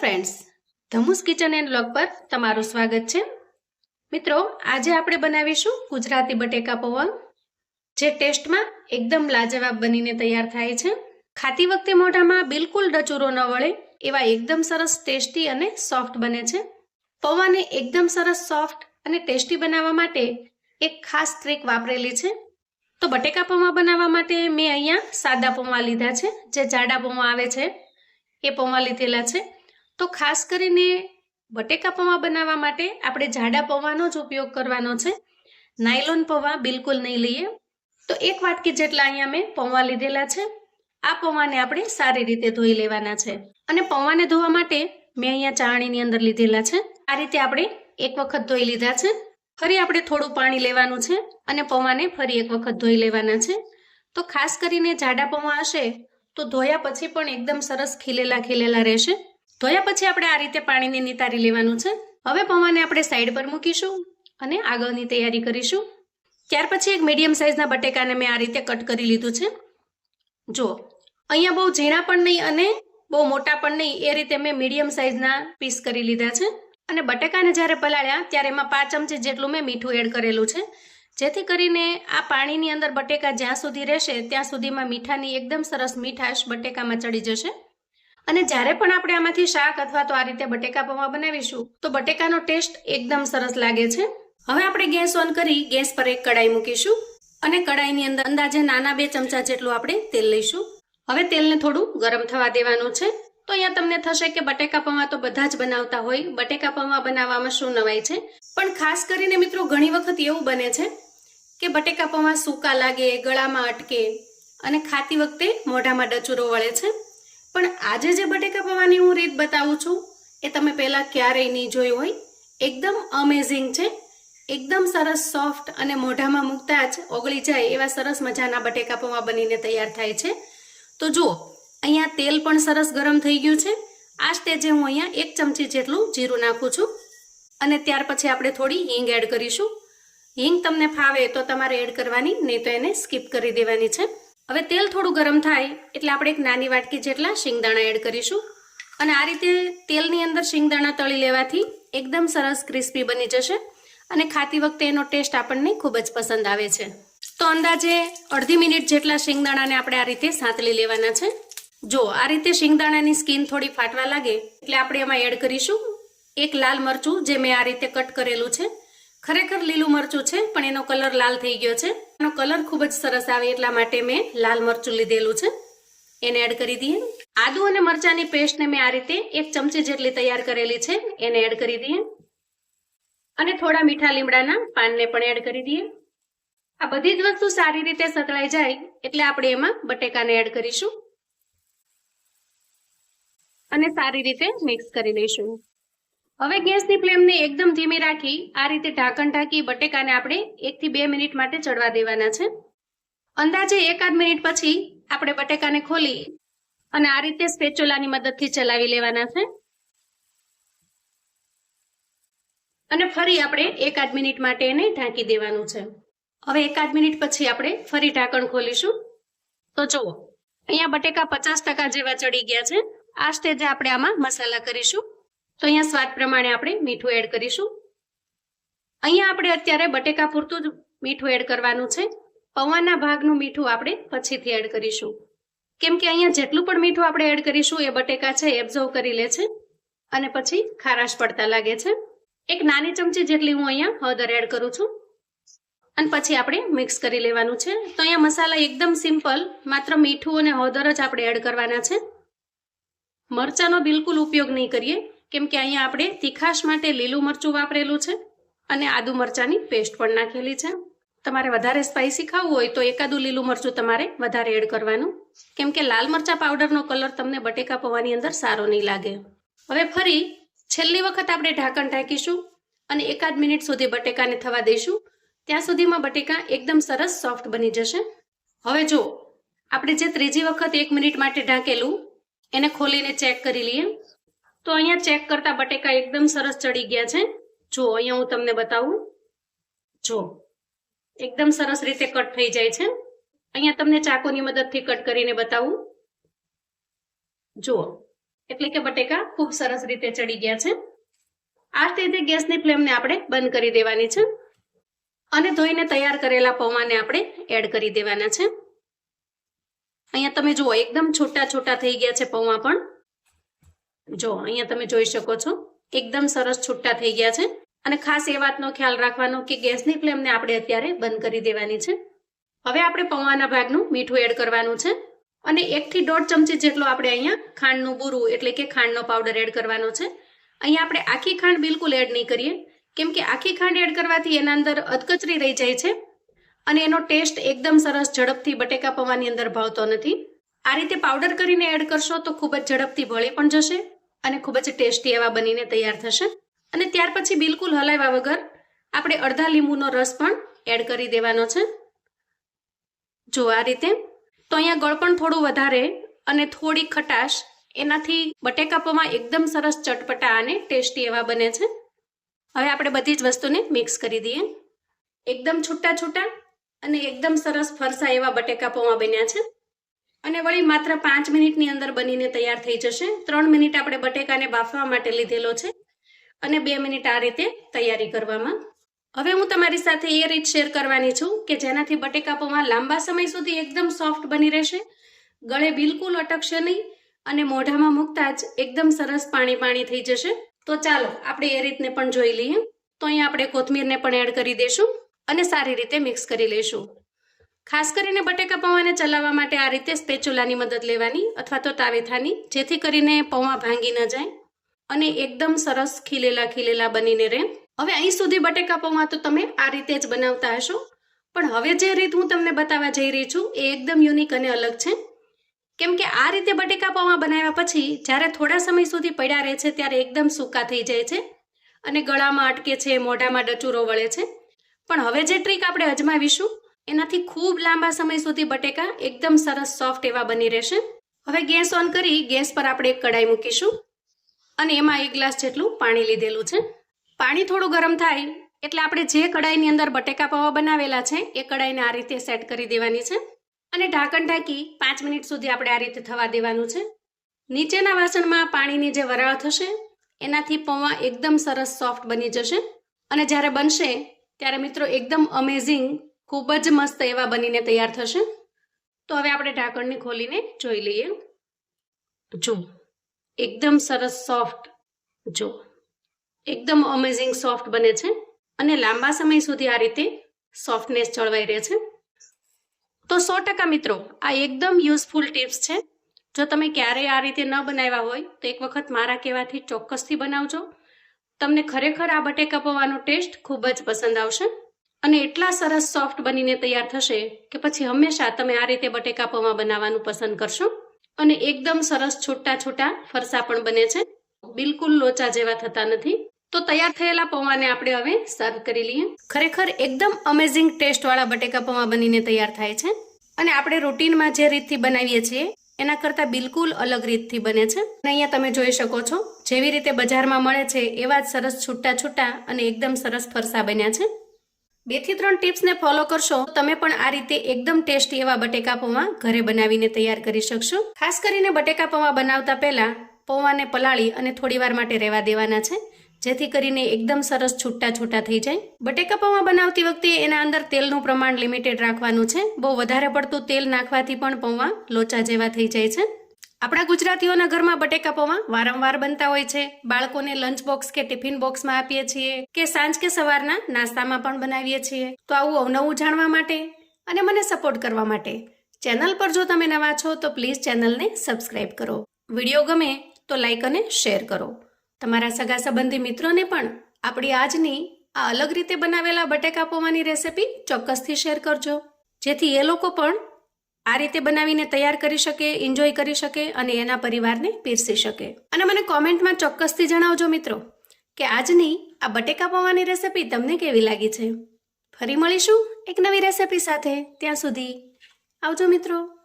Friends ધમુસ kitchen and blog પર તમારું સ્વાગત છે. મિત્રો, આજે આપણે બનાવીશું ગુજરાતી બટેકા પૌવા જે ટેસ્ટમાં એકદમ લાજવાબ બનીને તૈયાર થાય છે. ખાતી વખતે મોઢામાં બિલકુલ ડચુરો ન વળે, એવા એકદમ સરસ ટેસ્ટી અને સોફ્ટ બને છે. પૌવાને એકદમ સરસ સોફ્ટ અને ટેસ્ટી બનાવવા માટે એક ખાસ ટ્રીક વાપરેલી છે. તો બટેકા પૌવા બનાવવા માટે મેં અહીંયા સાદા પૌવા લીધા છે, જે જાડા પૌવા આવે છે, એ પૌવા લીધેલા છે. તો ખાસ કરીને બટેકા પૌવા બનાવવા માટે આપણે જાડા પૌવાનો જ ઉપયોગ કરવાનો છે. નાયલોન પૌવા બિલકુલ નહીં લઈએ. તો એક વાટકી જેટલા અહીંયા મેં પૌવા લીધેલા છે. આ પૌવાને આપણે સારી રીતે ધોઈ લેવાના છે. અને પૌવાને ધોવા માટે મેં અહીંયા ચાણીની અંદર લીધેલા છે. આ રીતે આપણે એક વખત ધોઈ લીધા છે. ફરી આપણે થોડું પાણી લેવાનું છે અને પૌવાને ફરી એક વખત ધોઈ લેવાના છે. તો ખાસ કરીને જાડા પૌવા હશે તો ધોયા પછી પણ એકદમ સરસ ખીલેલા ખીલેલા રહેશે. ધોયા પછી આપણે આ રીતે પાણીને નિતારી લેવાનું છે. હવે પૌવાને આપણે સાઈડ પર મૂકીશું અને આગળની તૈયારી કરીશું. ત્યાર પછી એક મીડિયમ સાઇઝના બટેકાને મેં આ રીતે કટ કરી લીધું છે. જો અહીંયા બહુ ઝીણા પણ નહીં અને બહુ મોટા પણ નહીં, એ રીતે મેં મીડિયમ સાઇઝના પીસ કરી લીધા છે. અને બટેકાને જ્યારે પલાળ્યા, ત્યારે એમાં પાંચ ચમચી જેટલું મેં મીઠું એડ કરેલું છે. જેથી કરીને આ પાણીની અંદર બટેકા જ્યાં સુધી રહેશે, ત્યાં સુધીમાં મીઠાની એકદમ સરસ મીઠાશ બટેકામાં ચડી જશે. અને જ્યારે પણ આપણે આમાંથી શાક અથવા તો આ રીતે બટેકા પૌવા બનાવીશું, તો બટેકાનો ટેસ્ટ એકદમ સરસ લાગે છે. હવે આપણે ગેસ ઓન કરી ગેસ પર એક કડાઈ મૂકીશું અને કડાઈની અંદર અંદાજે નાના બે ચમચા જેટલું આપણે તેલ લઈશું. હવે તેલને થોડું ગરમ થવા દેવાનું છે. તો અહીંયા તમને થશે કે બટેકા પૌવા તો બધા જ બનાવતા હોય. બટેકા પૌવા બનાવવામાં શું નવાય છે? પણ ખાસ કરીને મિત્રો ઘણી વખત એવું બને છે કે બટેકા પૌવા સૂકા લાગે, ગળામાં અટકે અને ખાતી વખતે મોઢામાં ડચુરો વળે છે. પણ આજે જે બટેકા પૌવાની હું રીત બતાવું છું, એ તમે પહેલાં ક્યારેય નહીં જોયું હોય. એકદમ અમેઝિંગ છે. એકદમ સરસ સોફ્ટ અને મોઢામાં મૂકતા જ ઓગળી જાય એવા સરસ મજાના બટેકા પૌવા બનીને તૈયાર થાય છે. તો જુઓ, અહીંયા તેલ પણ સરસ ગરમ થઈ ગયું છે. આ સ્ટેજે હું અહીંયા એક ચમચી જેટલું જીરું નાખું છું. અને ત્યાર પછી આપણે થોડી હિંગ એડ કરીશું. હિંગ તમને ફાવે તો તમારે એડ કરવાની, નહીં તો એને સ્કીપ કરી દેવાની છે. હવે તેલ થોડું ગરમ થાય એટલે આપણે એક નાની વાટકી જેટલા શિંગદાણા એડ કરીશું. અને આ રીતે તેલની અંદર શિંગદાણા તળી લેવાથી એકદમ સરસ ક્રિસ્પી બની જશે અને ખાતી વખતે એનો ટેસ્ટ આપણને ખૂબ જ પસંદ આવે છે. તો અંદાજે અડધી મિનિટ જેટલા શિંગદાણાને આપણે આ રીતે સાંતળી લેવાના છે. જો આ રીતે શિંગદાણાની સ્કીન થોડી ફાટવા લાગે એટલે આપણે એમાં એડ કરીશું એક લાલ મરચું જે મેં આ રીતે કટ કરેલું છે. ખરેખર લીલું મરચું છે, પણ એનો કલર લાલ થઈ ગયો છે. એનો કલર ખૂબ જ સરસ આવે એટલા માટે મેં લાલ મરચું લીધેલું છે. એને એડ કરી દઈએ. આદુ અને મરચાની પેસ્ટને મેં આ રીતે એક ચમચી જેટલી તૈયાર કરેલી છે, એને એડ કરી દઈએ. અને થોડા મીઠા લીમડાના પાનને પણ એડ કરી દઈએ. આ બધી જ વસ્તુ સારી રીતે સતળાઈ જાય એટલે આપણે એમાં બટેકાને એડ કરીશું. અને સારી રીતે મિક્સ કરી લઈશું. હવે ગેસની ફ્લેમને એકદમ ધીમી રાખી આ રીતે ઢાંકણ ઢાંકી બટેકાને આપણે એકથી બે મિનિટ માટે ચડવા દેવાના છે. અંદાજે એકાદ મિનિટ પછી આપણે બટેકાને ખોલી અને આ રીતે સ્પેચોલાની મદદથી ચલાવી લેવાના છે. અને ફરી આપણે એકાદ મિનિટ માટે એને ઢાંકી દેવાનું છે. હવે એકાદ મિનિટ પછી આપણે ફરી ઢાંકણ ખોલીશું. તો જુઓ, અહીંયા બટેકા પચાસ ટકા જેવા ચડી ગયા છે. આ સ્ટેજે આપણે આમાં મસાલા કરીશું. તો અહીંયા સ્વાદ પ્રમાણે આપણે મીઠું એડ કરીશું. અહીંયા આપણે અત્યારે બટેકા પૂરતું જ મીઠું એડ કરવાનું છે. પૌવાના ભાગનું મીઠું આપણે પછીથી એડ કરીશું. કેમ કે અહીંયા જેટલું પણ મીઠું આપણે એડ કરીશું, એ બટેકા છે એબ્ઝર્વ કરી લે છે. અને પછી ખારાશ પડતા લાગે છે. એક નાની ચમચી જેટલી હું અહીંયા હળદર એડ કરું છું. અને પછી આપણે મિક્સ કરી લેવાનું છે. તો અહીંયા મસાલા એકદમ સિમ્પલ માત્ર મીઠું અને હળદર જ આપણે એડ કરવાના છે. મરચાંનો બિલકુલ ઉપયોગ નહીં કરીએ. કેમ કે અહીંયા આપણે તીખાશ માટે લીલું મરચું વાપરેલું છે અને આદુ મરચાંની પેસ્ટ પણ નાખેલી છે. તમારે વધારે સ્પાઇસી ખાવું હોય તો એકાદું લીલું મરચું તમારે વધારે એડ કરવાનું. કેમ કે લાલ મરચા પાવડરનો કલર તમને બટેકા પૌવાની અંદર સારો નહીં લાગે. હવે ફરી છેલ્લી વખત આપણે ઢાંકણ ઢાંકીશું અને એકાદ મિનિટ સુધી બટેકાને થવા દઈશું. ત્યાં સુધીમાં બટેકા એકદમ સરસ સોફ્ટ બની જશે. હવે જો આપણે જે ત્રીજી વખત એક મિનિટ માટે ઢાંકેલું, એને ખોલીને ચેક કરી લઈએ. તો અહીંયા ચેક કરતા બટેકા એકદમ સરસ ચડી ગયા છે. જો અહીંયા હું તમને બતાવું. જો, એકદમ સરસ રીતે કટ થઈ જાય છે. અહીંયા તમને ચાકુની મદદથી કટ કરીને બતાવું. જુઓ એટલે કે બટેકા ખૂબ સરસ રીતે ચડી ગયા છે. આ રીતે ગેસની ફ્લેમને આપણે બંધ કરી દેવાની છે. અને ધોઈને તૈયાર કરેલા પૌવાને આપણે એડ કરી દેવાના છે. અહીંયા તમે જુઓ, એકદમ છૂટા છૂટા થઈ ગયા છે પૌવા પણ. જો, અહીંયા તમે જોઈ શકો છો, એકદમ સરસ છૂટા થઈ ગયા છે. અને ખાસ એ વાતનો ખ્યાલ રાખવાનો કે ગેસની ફ્લેમને આપણે અત્યારે બંધ કરી દેવાની છે. હવે આપણે પૌવાના ભાગનું મીઠું એડ કરવાનું છે. અને એકથી દોઢ ચમચી જેટલો આપણે અહીંયા ખાંડનું બુરું, એટલે કે ખાંડનો પાવડર એડ કરવાનો છે. અહીંયા આપણે આખી ખાંડ બિલકુલ એડ નહીં કરીએ, કેમ કે આખી ખાંડ એડ કરવાથી એના અંદર અધકચરી રહી જાય છે. અને એનો ટેસ્ટ એકદમ સરસ ઝડપથી બટેકા પૌવાની અંદર ભાવતો નથી. આ રીતે પાવડર કરીને એડ કરશો તો ખૂબ જ ઝડપથી ભળી પણ જશે. અને ખૂબ જ ટેસ્ટી એવા બનીને તૈયાર થશે. અને ત્યાર પછી બિલકુલ હલાવ્યા વગર આપણે અડધા લીંબુનો રસ પણ એડ કરી દેવાનો છે. જો આ રીતે, તો અહીંયા ગળપણ થોડું વધારે અને થોડી ખટાશ એનાથી બટેકાપોમાં એકદમ સરસ ચટપટા અને ટેસ્ટી એવા બને છે. હવે આપણે બધી જ વસ્તુને મિક્સ કરી દઈએ. એકદમ છૂટા છૂટા અને એકદમ સરસ ફરસા એવા બટેકાપોમાં બન્યા છે. અને વળી માત્ર પાંચ મિનિટની અંદર બનીને તૈયાર થઈ જશે. ત્રણ મિનિટ આપણે બટેકાને બાફવા માટે લીધેલો છે અને બે મિનિટ આ રીતે તૈયારી કરવામાં. હવે હું તમારી સાથે એ રીત શેર કરવાની છું કે જેનાથી બટેકા પૌવા લાંબા સમય સુધી એકદમ સોફ્ટ બની રહેશે. ગળે બિલકુલ અટકશે નહીં અને મોઢામાં મૂકતા જ એકદમ સરસ પાણી પાણી થઈ જશે. તો ચાલો આપણે એ રીતને પણ જોઈ લઈએ. તો અહીંયા આપણે કોથમીરને પણ એડ કરી દઈશું અને સારી રીતે મિક્સ કરી લઈશું. ખાસ કરીને બટેકા પૌવાને ચલાવવા માટે આ રીતે સ્પેચ્યુલાની મદદ લેવાની અથવા તો તાવેથાની, જેથી કરીને પૌવા ભાંગી ન જાય અને એકદમ સરસ ખીલેલા ખીલેલા બનીને રહે. હવે અહીં સુધી બટેકા પૌવા તો તમે આ રીતે જ બનાવતા હશો. પણ હવે જે રીત હું તમને બતાવવા જઈ રહી છું એ એકદમ યુનિક અને અલગ છે. કેમ કે આ રીતે બટેકા પૌવા બનાવ્યા પછી જ્યારે થોડા સમય સુધી પડ્યા રહે છે ત્યારે એકદમ સૂકા થઈ જાય છે અને ગળામાં અટકે છે, મોઢામાં ડચુરો વળે છે. પણ હવે જે ટ્રીક આપણે અજમાવીશું એનાથી ખૂબ લાંબા સમય સુધી બટેકા એકદમ સરસ સોફ્ટ એવા બની રહેશે. હવે ગેસ ઓન કરી ગેસ પર આપણે એક કડાઈ મૂકીશું. અને એમાં એક ગ્લાસ જેટલું પાણી લીધેલું છે. પાણી થોડું ગરમ થાય એટલે આપણે જે કડાઈની અંદર બટેકા પૌવા બનાવેલા છે, એ કડાઈને આ રીતે સેટ કરી દેવાની છે. અને ઢાંકણ ઢાંકી પાંચ મિનિટ સુધી આપણે આ રીતે થવા દેવાનું છે. નીચેના વાસણમાં પાણીની જે વરાળ થશે, એનાથી પૌવા એકદમ સરસ સોફ્ટ બની જશે. અને જ્યારે બનશે, ત્યારે મિત્રો એકદમ અમેઝિંગ ખૂબ જ મસ્ત એવા બનીને તૈયાર થશે. તો હવે આપણે ઢાંકણને ખોલીને જોઈ લઈએ. જો, એકદમ સરસ સોફ્ટ જો, એકદમ અમેઝિંગ સોફ્ટ બને છે અને લાંબા સમય સુધી આ રીતે સોફ્ટનેસ જળવાઈ રહે છે. તો સો ટકા મિત્રો, આ એકદમ યુઝફુલ ટિપ્સ છે. જો તમે ક્યારેય આ રીતે ન બનાવ્યા હોય, તો એક વખત મારા કહેવાથી ચોક્કસથી બનાવજો. તમને ખરેખર આ બટેકા પૌવાનો ટેસ્ટ ખૂબ જ પસંદ આવશે. અને એટલા સરસ સોફ્ટ બનીને તૈયાર થશે કે પછી હંમેશા તમે આ રીતે બટેકા પૌવા બનાવવાનું પસંદ કરશો. અને એકદમ સરસ છૂટા છૂટા ફરસા પણ બને છે. બિલકુલ લોચા જેવા થતા નથી. તો તૈયાર થયેલા પૌવાને આપણે હવે સર્વ કરી લઈએ. ખરેખર એકદમ અમેઝિંગ ટેસ્ટવાળા બટેકા પૌવા બનીને તૈયાર થાય છે. અને આપણે રૂટીનમાં જે રીતથી બનાવીએ છીએ, એના કરતાં બિલકુલ અલગ રીતથી બને છે. અને અહીંયા તમે જોઈ શકો છો, જેવી રીતે બજારમાં મળે છે, એવા જ સરસ છૂટા છૂટા અને એકદમ સરસ ફરસા બન્યા છે. બેથી ત્રણ ટિપ્સને ફોલો કરશો તમે પણ આ રીતે એકદમ ટેસ્ટી એવા બટેકા પૌવા ઘરે બનાવીને તૈયાર કરી શકશો. ખાસ કરીને બટેકા પૌવા બનાવતા પહેલા પૌવાને પલાળી અને થોડી વાર માટે રહેવા દેવાના છે, જેથી કરીને એકદમ સરસ છૂટા છૂટા થઈ જાય. બટેકા પૌવા બનાવતી વખતે એના અંદર તેલનું પ્રમાણ લિમિટેડ રાખવાનું છે. બહુ વધારે પડતું તેલ નાખવાથી પણ પૌવા લોચા જેવા થઈ જાય છે. આપણા ગુજરાતીઓના ઘરમાં બટેકા પૌવા વારંવાર બનતા હોય છે. બાળકોને લંચ બોક્સ કે ટિફિન બોક્સમાં આપીએ છીએ કે સાંજ કે સવારના નાસ્તામાં પણ બનાવીએ છીએ. તો આવું અવનવું જાણવા માટે અને મને સપોર્ટ કરવા માટે ચેનલ પર જો તમે નવા છો તો પ્લીઝ ચેનલને સબસ્ક્રાઇબ કરો. વીડિયો ગમે તો લાઇક અને શેર કરો. તમારા સગા સંબંધી મિત્રોને પણ આપણી આજની આ અલગ રીતે બનાવેલા બટેકા પૌવાની રેસિપી ચોક્કસથી શેર કરજો. જેથી એ લોકો પણ આ રીતે બનાવીને તૈયાર કરી શકે એન્જોય કરી શકે અને એના પરિવારને પીરસી શકે. અને મને કોમેન્ટમાં ચોક્કસથી જણાવજો મિત્રો કે આજની આ બટેકા પૌવાની રેસિપી તમને કેવી લાગી છે. ફરી મળીશું એક નવી રેસિપી સાથે. ત્યાં સુધી આવજો મિત્રો.